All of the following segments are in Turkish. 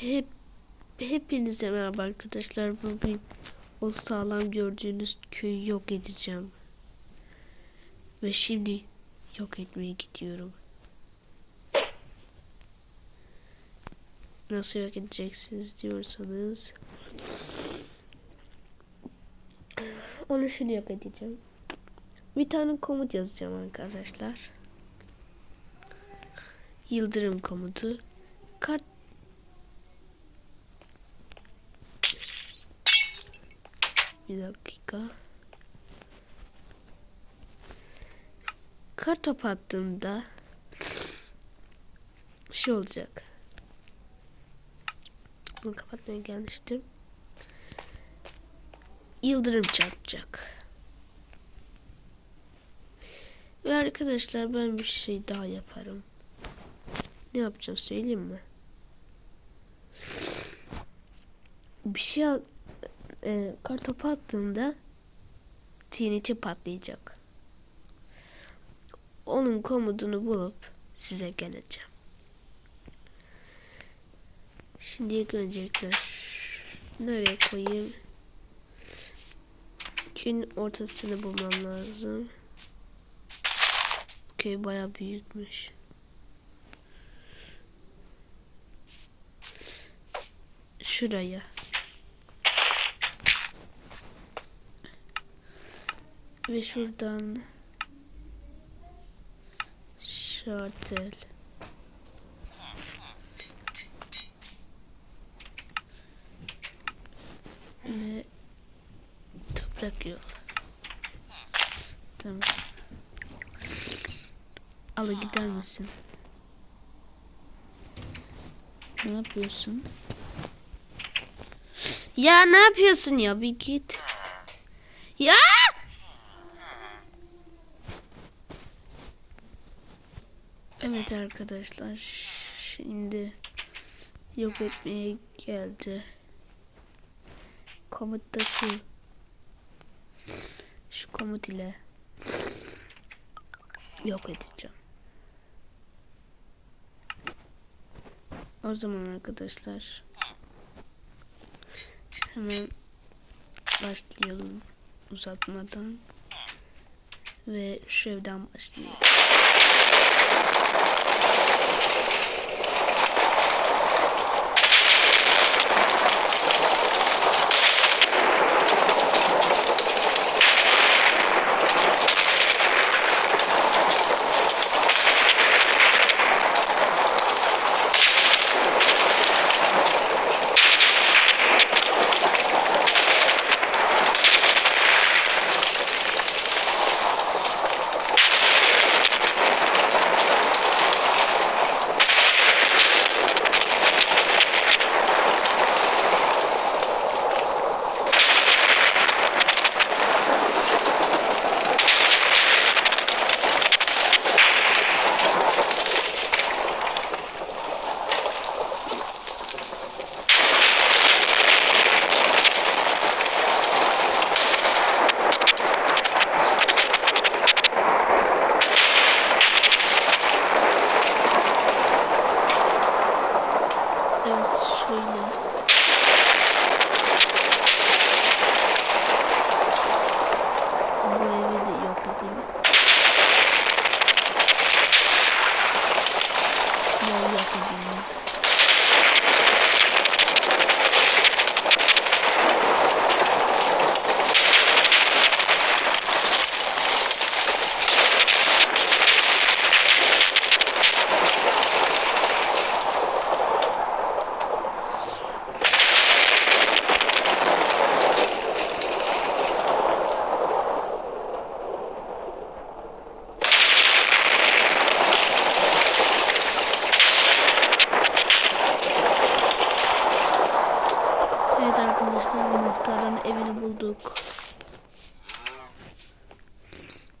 Hep hepinize merhaba arkadaşlar. Bugün o sağlam gördüğünüz köyü yok edeceğim. Ve şimdi yok etmeye gidiyorum. Nasıl yok edeceksiniz diyorsanız onu şimdi yok edeceğim. Bir tane komut yazacağım arkadaşlar. Yıldırım komutu. Kart Bir dakika. Kar top attığımda şey olacak. Bunu kapatmaya gelmiştim. Yıldırım çarpacak. Ve arkadaşlar ben bir şey daha yaparım. Ne yapacağım söyleyeyim mi? Bir şey e, kartopu attığımda TNT patlayacak. Onun komutunu bulup size geleceğim. Şimdi ilk öncelikle nereye koyayım? Gün ortasını bulmam lazım. Köy baya büyükmüş. Şuraya. Ve şuradan şartel ve toprak yol. Tamam. Ala gider misin? Ne yapıyorsun? Ya ne yapıyorsun ya bir git. Ya! Evet arkadaşlar şimdi yok etmeye geldi. Komutta şu şu komut ile yok edeceğim. O zaman arkadaşlar hemen başlayalım uzatmadan ve şu evden başlayalım.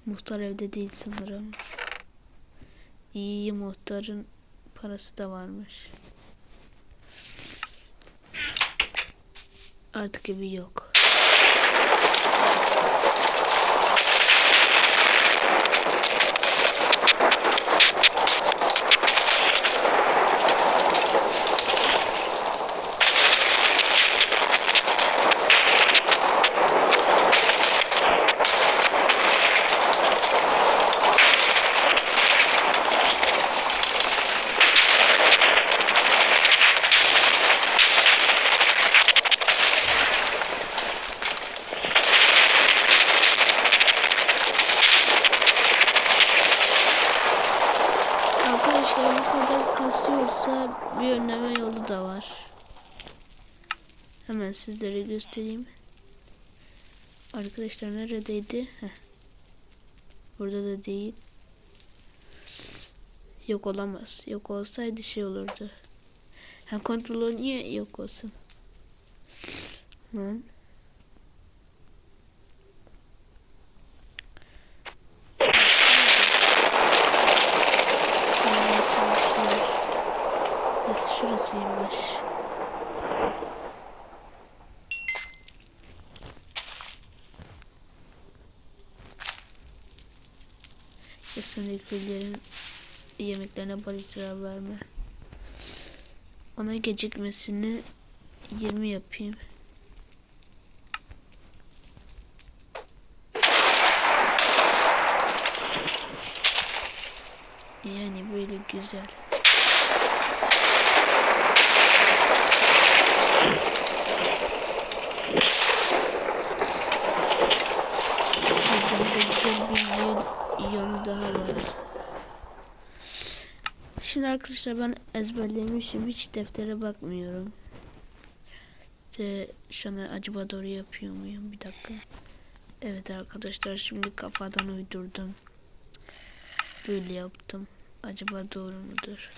Muhtar evde değil sanırım. İyi muhtarın parası da varmış. Artık evi yok. arkadaşlar bu kadar kasıyorsa bir önleme yolu da var. Hemen sizlere göstereyim. Arkadaşlar neredeydi? Heh. Burada da değil. Yok olamaz. Yok olsaydı şey olurdu. Ha kontrolü niye yok olsun? Lan. Heh, şurasıymış. Kesinliklerin yemeklerine bari sıra verme. Ona gecikmesini 20 yapayım. Yani böyle güzel. Şuradan da güzel bir yol yanı daha var. Şimdi arkadaşlar ben ezberlemişim. Hiç deftere bakmıyorum. İşte şu an acaba doğru yapıyor muyum? Bir dakika. Evet arkadaşlar şimdi kafadan uydurdum. Böyle yaptım. Acaba doğru mudur?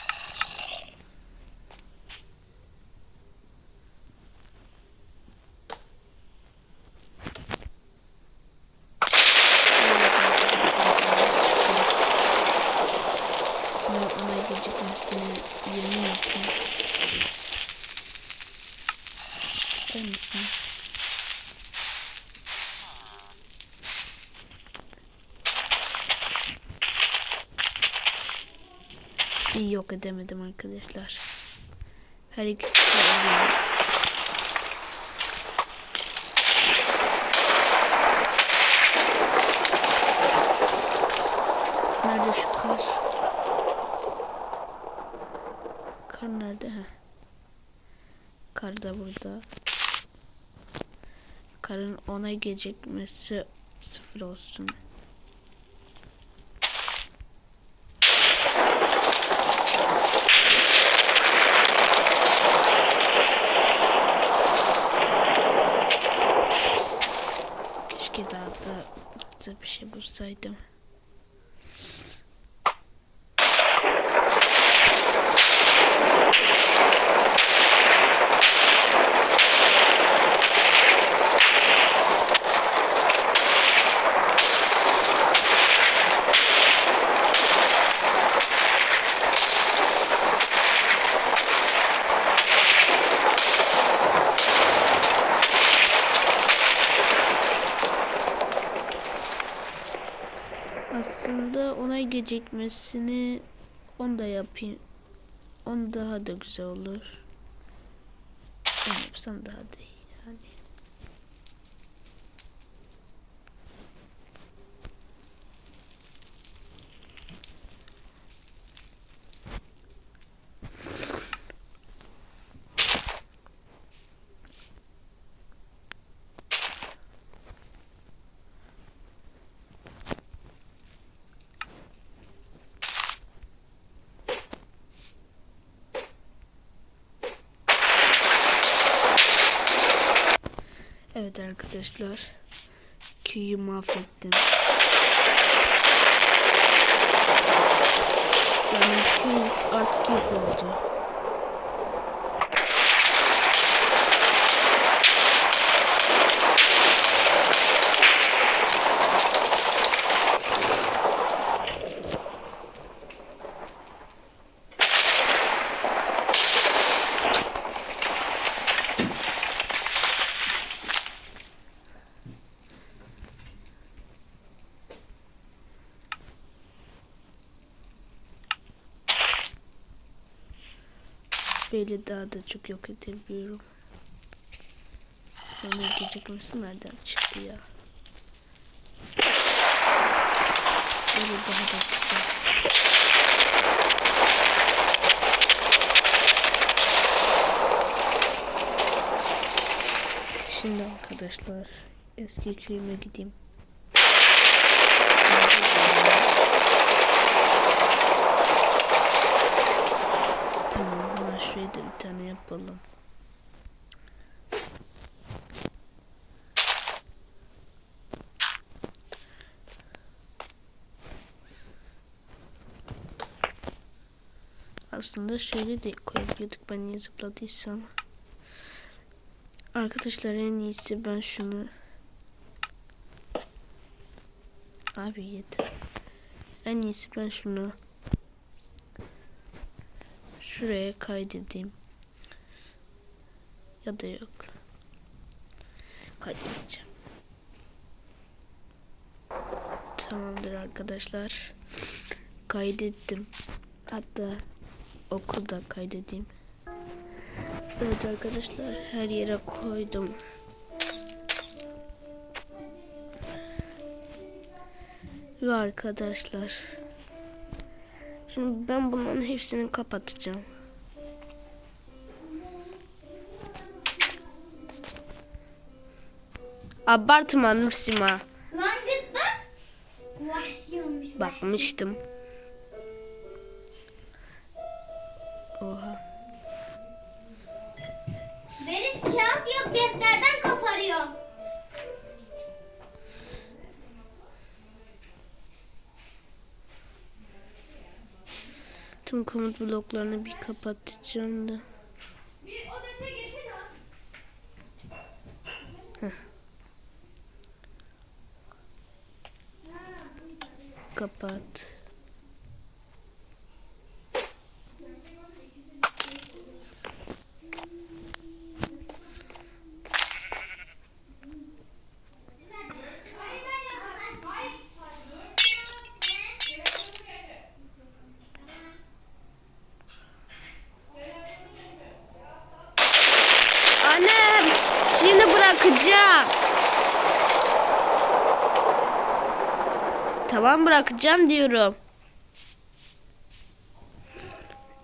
Ve ona gecikmesini 20 yapayım. Ver misin? İyi yok edemedim arkadaşlar. Her ikisi de oluyor. Nerede şu kar? Kar nerede? Heh. Kar da burada. Karın ona gecikmesi sıfır olsun. Keşke daha da güzel bir şey bulsaydım. Aslında ona gecikmesini onu da yapayım. On daha da güzel olur. Ben yapsam daha da iyi yani. Evet arkadaşlar. Köyü mahvettim. Yani köy artık yok oldu. Böyle daha da çok yok edebiliyorum. Sonra gecikmesi nereden çıktı ya? Böyle daha da güzel. Şimdi arkadaşlar eski köyüme gideyim. Tamam da bir bir tane yapalım. Aslında şöyle de koyabiliyorduk ben niye zıpladıysam. Arkadaşlar en iyisi ben şunu Abi yeter. En iyisi ben şunu şuraya kaydedeyim. Ya da yok. Kaydedeceğim. Tamamdır arkadaşlar. Kaydettim. Hatta okulda kaydedeyim. Evet arkadaşlar her yere koydum. Ve arkadaşlar. Şimdi ben bunların hepsini kapatacağım. Abartma Nursima. Lan git bak. Vahşi olmuş. bak. Bakmıştım. Oha. Beriz kağıt yok defterden koparıyor. Tüm komut bloklarını bir kapatacağım da. Lan. Kapat. Annem, şimdi bırakacağım. Tamam bırakacağım diyorum.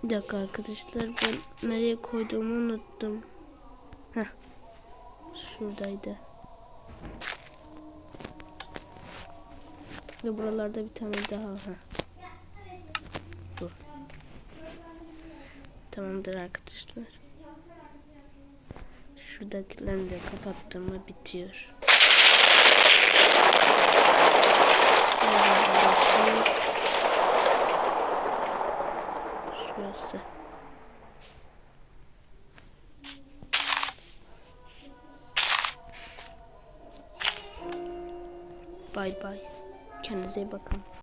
Bir dakika arkadaşlar ben nereye koyduğumu unuttum. Heh. Şuradaydı. Ve buralarda bir tane daha. Heh. Bu. Tamamdır arkadaşlar. Şuradakilerini de kapattığımda bitiyor. Şurası. Bay bay. Kendinize iyi bakın.